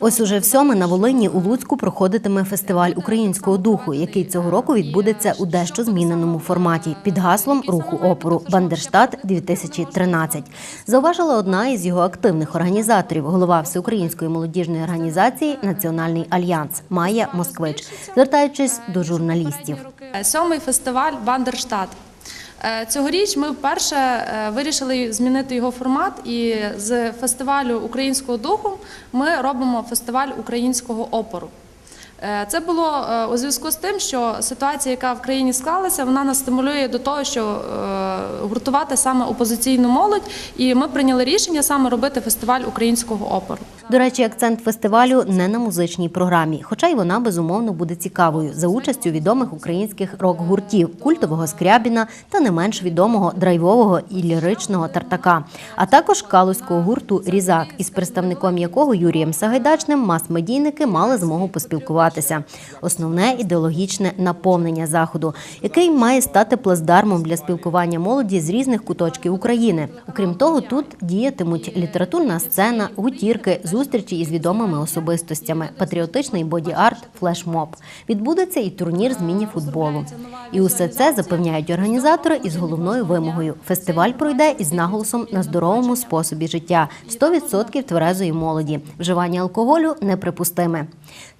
Ось уже в сьоме на Волині у Луцьку проходитиме фестиваль українського духу, який цього року відбудеться у дещо зміненому форматі під гаслом руху опору Бандерштат 2013 Зауважила одна із його активних організаторів, голова всеукраїнської молодіжної організації Національний альянс Майя Москвич, звертаючись до журналістів. Сьомий фестиваль Бандерштат. Е, Цьогоріч ми вперше е, вирішили змінити його формат, і з фестивалю українського духу ми робимо фестиваль українського опору. Е, Це було е, у зв'язку з тим, що ситуація, яка в країні склалася, вона нас стимулює до того, що е, гуртувати саме опозиційну молодь, і ми прийняли рішення саме робити фестиваль українського опору. До речі, акцент фестивалю не на музичній програмі, хоча й вона безумовно буде цікавою за участю відомих українських рок-гуртів, культового скрябіна та не менш відомого драйвового і ліричного тартака, а також калузького гурту Різак, із представником якого Юрієм Сагайдачним мас-медійники мали змогу поспілкуватися. Основне ідеологічне наповнення заходу, який має стати плацдармом для спілкування молоді з різних куточків України. Окрім того, тут діятимуть літературна сцена, гутірки, зустрічі із відомими особистостями, патріотичний боді-арт, флешмоб. Відбудеться і турнір з міні-футболу. І усе це запевняють організатори із головною вимогою. Фестиваль пройде із наголосом на здоровому способі життя 100% тверезої молоді. Вживання алкоголю неприпустиме.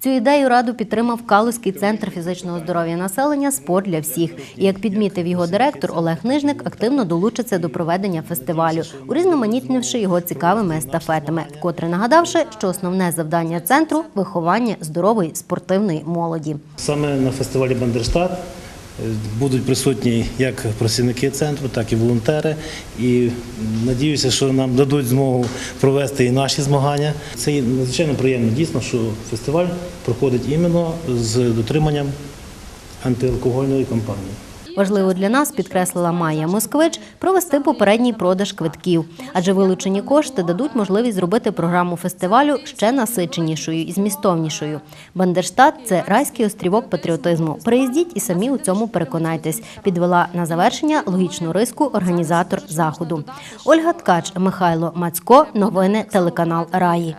Цю ідею раду підтримав Калузький центр фізичного здоров'я населення Спорт для всіх. І як підмітив його директор Олег Нижник, активно долучиться до проведення фестивалю, урізноманітнивши його цікавими естафетами, вкотре нагадавши, що основне завдання центру виховання здорової спортивної молоді. Саме на фестивалі Бандерштат е, будуть присутні як працівники центру, так і волонтери. І надіюся, що нам дадуть змогу провести і наші змагання. Це надзвичайно приємно дійсно, що фестиваль проходить іменно з дотриманням антиалкогольної кампанії. Важливо для нас, підкреслила Майя Москвич, провести попередній продаж квитків, адже вилучені кошти дадуть можливість зробити програму фестивалю ще насиченішою і змістовнішою. Бандерштат це райський острівок патріотизму. Приїздіть і самі у цьому переконайтесь. Підвела на завершення логічну риску організатор заходу. Ольга Ткач, Михайло Мацько. Новини телеканал Раї.